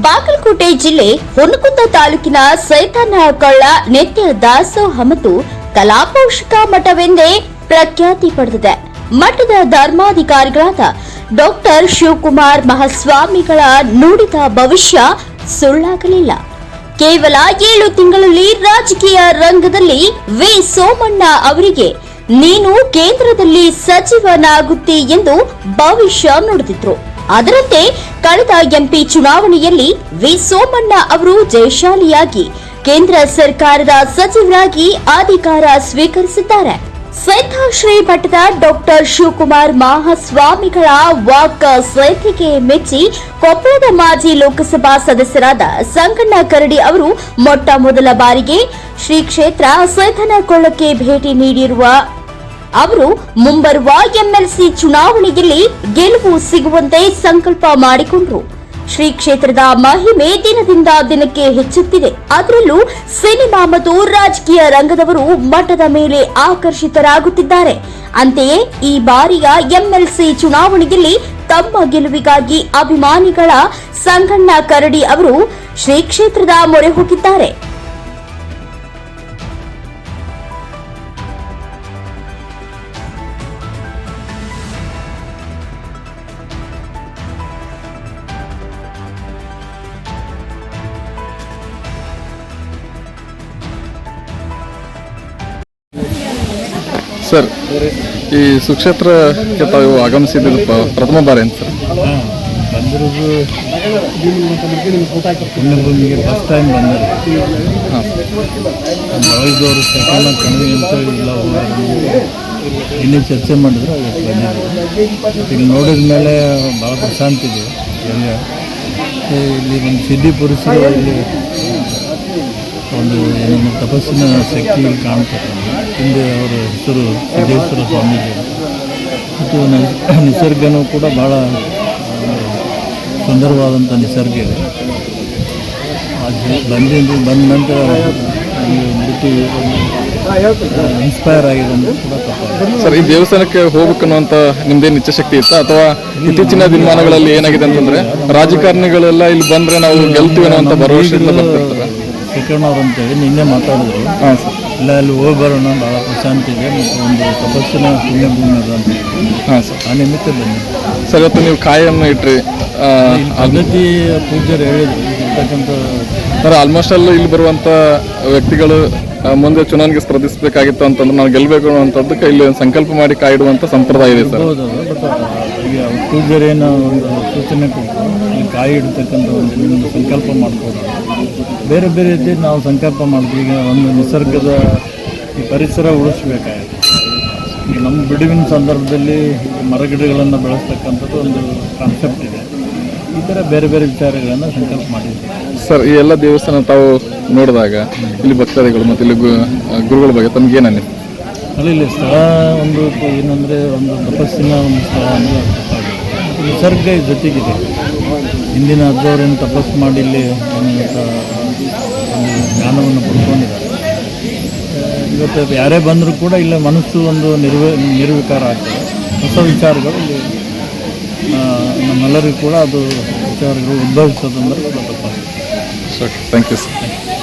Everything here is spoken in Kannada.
ಬಾಗಲಕೋಟೆ ಜಿಲ್ಲೆ ಹೊನ್ನಕುತ್ತ ತಾಲೂಕಿನ ಸೈತಾನಹಳ್ಳ ನೆತ್ಯ ನಿತ್ಯ ದಾಸೋಹ ಮತ್ತು ಕಲಾಪೋಷಕ ಮಠವೆಂದೇ ಪ್ರಖ್ಯಾತಿ ಪಡೆದಿದೆ. ಮಠದ ಧರ್ಮಾಧಿಕಾರಿಗಳಾದ ಡಾಕ್ಟರ್ ಶಿವಕುಮಾರ್ ಮಹಾಸ್ವಾಮಿಗಳ ನುಡಿದ ಭವಿಷ್ಯ ಸುಳ್ಳಾಗಲಿಲ್ಲ. ಕೇವಲ ಏಳು ತಿಂಗಳಲ್ಲಿ ರಾಜಕೀಯ ರಂಗದಲ್ಲಿ ವಿ. ಸೋಮಣ್ಣ ಅವರಿಗೆ ನೀನು ಕೇಂದ್ರದಲ್ಲಿ ಸಚಿವನಾಗುತ್ತಿ ಎಂದು ಭವಿಷ್ಯ ನುಡಿದಿದ್ರು. ಅದರಂತೆ ಕಳೆದ ಎಂಪಿ ಚುನಾವಣೆಯಲ್ಲಿ ವಿ ಸೋಮಣ್ಣ ಅವರು ಜಯಶಾಲಿಯಾಗಿ ಕೇಂದ್ರ ಸರ್ಕಾರದ ಸಚಿವರಾಗಿ ಅಧಿಕಾರ ಸ್ವೀಕರಿಸಿದ್ದಾರೆ. ಶ್ರೀ ಮಠದ ಡಾಕ್ಟರ್ ಶಿವಕುಮಾರ್ ಮಹಾಸ್ವಾಮಿಗಳ ವಾಕ್ ಸ್ವೇತಿಗೆ ಮೆಚ್ಚಿ ಕೊಪ್ಪಳದ ಮಾಜಿ ಲೋಕಸಭಾ ಸದಸ್ಯರಾದ ಸಂಗಣ್ಣ ಕರಡಿ ಅವರು ಮೊಟ್ಟ ಮೊದಲ ಬಾರಿಗೆ ಶ್ರೀ ಕ್ಷೇತ್ರ ಸೈತನಕೊಳ್ಳಕ್ಕೆ ಭೇಟಿ ನೀಡಿರುವ ಅವರು ಮುಂಬರುವ ಎಂಎಲ್ಸಿ ಚುನಾವಣೆಯಲ್ಲಿ ಗೆಲುವು ಸಿಗುವಂತೆ ಸಂಕಲ್ಪ ಮಾಡಿಕೊಂಡರು. ಶ್ರೀ ಕ್ಷೇತ್ರದ ಮಹಿಮೆ ದಿನದಿಂದ ದಿನಕ್ಕೆ ಹೆಚ್ಚುತ್ತಿದೆ. ಅದರಲ್ಲೂ ಸಿನಿಮಾ ಮತ್ತು ರಾಜಕೀಯ ರಂಗದವರು ಮಠದ ಮೇಲೆ ಆಕರ್ಷಿತರಾಗುತ್ತಿದ್ದಾರೆ. ಅಂತೆಯೇ ಈ ಬಾರಿಯ ಎಂಎಲ್ಸಿ ಚುನಾವಣೆಯಲ್ಲಿ ತಮ್ಮ ಗೆಲುವಿಗಾಗಿ ಅಭಿಮಾನಿಗಳ ಸಂಗಣ್ಣ ಕರಡಿ ಅವರು ಶ್ರೀ ಕ್ಷೇತ್ರದ ಮೊರೆ ಹೋಗಿದ್ದಾರೆ. ಸರ್, ಈ ಸುಕ್ಷೇತ್ರಕ್ಕೆ ತಾವು ಆಗಮಿಸಿದ್ರು ಪ- ಪ್ರಥಮ ಬಾರಿ ಅಂತ ಸರ್. ಬಂದಿರೋದು ಪುಣ್ಯಭೂಮಿಗೆ ಫಸ್ಟ್ ಟೈಮ್ ಬಂದರು ಹಾಂ. ಬಳಗದವರು ಸಕಾಲ ಕಣಿವೆ ಅಂತ ಇಲ್ಲ ಇನ್ನೇ ಚರ್ಚೆ ಮಾಡಿದ್ರು ಇಲ್ಲಿ ನೋಡಿದ ಮೇಲೆ ಭಾಳ ಪ್ರಶಾಂತಿದೆ ಇಲ್ಲಿ ಒಂದು ಸಿದ್ಧಿ ಪುರುಷರು ಇಲ್ಲಿ ಒಂದು ನಮ್ಮ ತಪಸ್ಸಿನ ಶಕ್ತಿ ಇಲ್ಲಿ ಕಾಣ್ತಾರೆ ಹಿಂದೆ ಅವರ ಹೆಸರು ಸಿದ್ದೇಶ್ವರ ಸ್ವಾಮೀಜಿ ಮತ್ತು ನಿಸರ್ಗನೂ ಕೂಡ ಭಾಳ ಸುಂದರವಾದಂಥ ನಿಸರ್ಗ ಇದೆ. ಬಂದಿಂದ, ಬಂದ ನಂತರ ಇನ್ಸ್ಪೈರ್ ಆಗಿದೆ ಅಂದರೆ ಕೂಡ ಸರ್, ಈ ದೇವಸ್ಥಾನಕ್ಕೆ ಹೋಗ್ಬೇಕನ್ನುವಂತ ನಿಮ್ದೇನು ಇಚ್ಛಾಶಕ್ತಿ ಇತ್ತಾ? ಅಥವಾ ಇತ್ತೀಚಿನ ದಿನಮಾನಗಳಲ್ಲಿ ಏನಾಗಿದೆ ಅಂತಂದ್ರೆ ರಾಜಕಾರಣಿಗಳೆಲ್ಲ ಇಲ್ಲಿ ಬಂದ್ರೆ ನಾವು ಗೆಲ್ತೀವಿ ಅಂತ ಭರವಸೆಯಿಂದ ಬರ್ತಿರ್ತಾರೆ. ಅವ್ರು ಅಂತೇಳಿ ನಿನ್ನೆ ಮಾತಾಡಿದ್ರು. ಹಾಂ ಸರ್. ಇಲ್ಲ ಅಲ್ಲಿ ಹೋಗಿ ಬರೋಣ ಭಾಳ ಪ್ರಶಾಂತಿ ಇದೆ ಮತ್ತು ಒಂದು ತಪಸ್ಸಿನ ಪುಣ್ಯಭೂಮಿ ಅದ ಅಂತ. ಹಾಂ ಸರ್. ಆ ನಿಮಿತ್ತ ಬನ್ನಿ. ಸರ್ ಇವತ್ತು ನೀವು ಕಾಯನ್ನು ಇಟ್ರಿ. ಅಗತಿ ಪೂಜ್ಯರು ಹೇಳಿದ್ರು. ಇರ್ತಕ್ಕಂಥ ಸರ್ ಆಲ್ಮೋಸ್ಟ್ ಅಲ್ಲಿ ಇಲ್ಲಿ ಬರುವಂಥ ವ್ಯಕ್ತಿಗಳು ಮುಂದೆ ಚುನಾವಣೆಗೆ ಸ್ಪರ್ಧಿಸಬೇಕಾಗಿತ್ತು ಅಂತಂದ್ರೆ ನಾವು ಗೆಲ್ಲಬೇಕು ಅನ್ನುವಂಥದ್ದಕ್ಕೆ ಇಲ್ಲಿ ಒಂದು ಸಂಕಲ್ಪ ಮಾಡಿ ಕಾಯಿಡುವಂಥ ಸಂಪ್ರದಾಯ ಇದೆ ಸರ್. ಹೌದು ಬಟ್ ಈಗ ಪೂಜ್ಯರೇನು ಒಂದು ಸೂಚನೆ ಕೊಟ್ಟು ಕಾಯಿ ಇಡ್ತಕ್ಕಂಥ ಒಂದು ಸಂಕಲ್ಪ ಮಾಡ್ಬೋದು ಬೇರೆ ಬೇರೆ ರೀತಿ ನಾವು ಸಂಕಲ್ಪ ಮಾಡ್ತೀವಿ. ಈಗ ಒಂದು ನಿಸರ್ಗದ ಈ ಪರಿಸರ ಉಳಿಸ್ಬೇಕಾಗಿತ್ತು ಈಗ ನಮ್ಮ ಬಿಡುವಿನ ಸಂದರ್ಭದಲ್ಲಿ ಮರಗಿಡಗಳನ್ನು ಬೆಳೆಸ್ತಕ್ಕಂಥದ್ದು ಒಂದು ಕಾನ್ಸೆಪ್ಟ್ ಇದೆ. ಈ ಥರ ಬೇರೆ ಬೇರೆ ವಿಚಾರಗಳನ್ನು ಸಂಕಲ್ಪ ಮಾಡಿದ್ದೀವಿ. ಸರ್ ಈ ಎಲ್ಲ ದೇವಸ್ಥಾನ ತಾವು ನೋಡಿದಾಗ ಇಲ್ಲಿ ಭಕ್ತಾದಿಗಳು ಮತ್ತು ಇಲ್ಲಿ ಗು- ಗುರುಗಳ ಬಗ್ಗೆ ತಮ್ಗೆ ಅನ್ನಿಸ್ತು? ಅಲ್ಲಿ ಇಲ್ಲಿ ಸ್ಥಳ ಒಂದು ಏನಂದರೆ ಒಂದು ತಪಸ್ಸಿನ ಒಂದು ಸ್ಥಳ ಅಂದರೆ ನಿಸರ್ಗ ಜೊತೆಗಿದೆ. ಹಿಂದಿನ ಅಜ್ಜವರೇನು ತಪಸ್ಸು ಮಾಡಿ ಇಲ್ಲಿ ಜ್ಞಾನವನ್ನು ಪಡ್ಕೊಂಡಿದ್ದಾರೆ. ಇವತ್ತು ಯಾರೇ ಬಂದರೂ ಕೂಡ ಇಲ್ಲ ಮನಸ್ಸು ಒಂದು ನಿರ್ವ, ನಿರ್ವಿಕಾರ ಆಗ್ತದೆ. ಹೊಸ ವಿಚಾರಗಳು ಇಲ್ಲಿ ನಮ್ಮೆಲ್ಲರಿಗೂ ಕೂಡ ಅದು ವಿಚಾರಗಳು ಉದ್ಭವಿಸೋದಂದ್ರೆ ಕೂಡ ತಪ್ಪಾಗುತ್ತೆ ಸರ್ ಥ್ಯಾಂಕ್ ಯು ಸರ್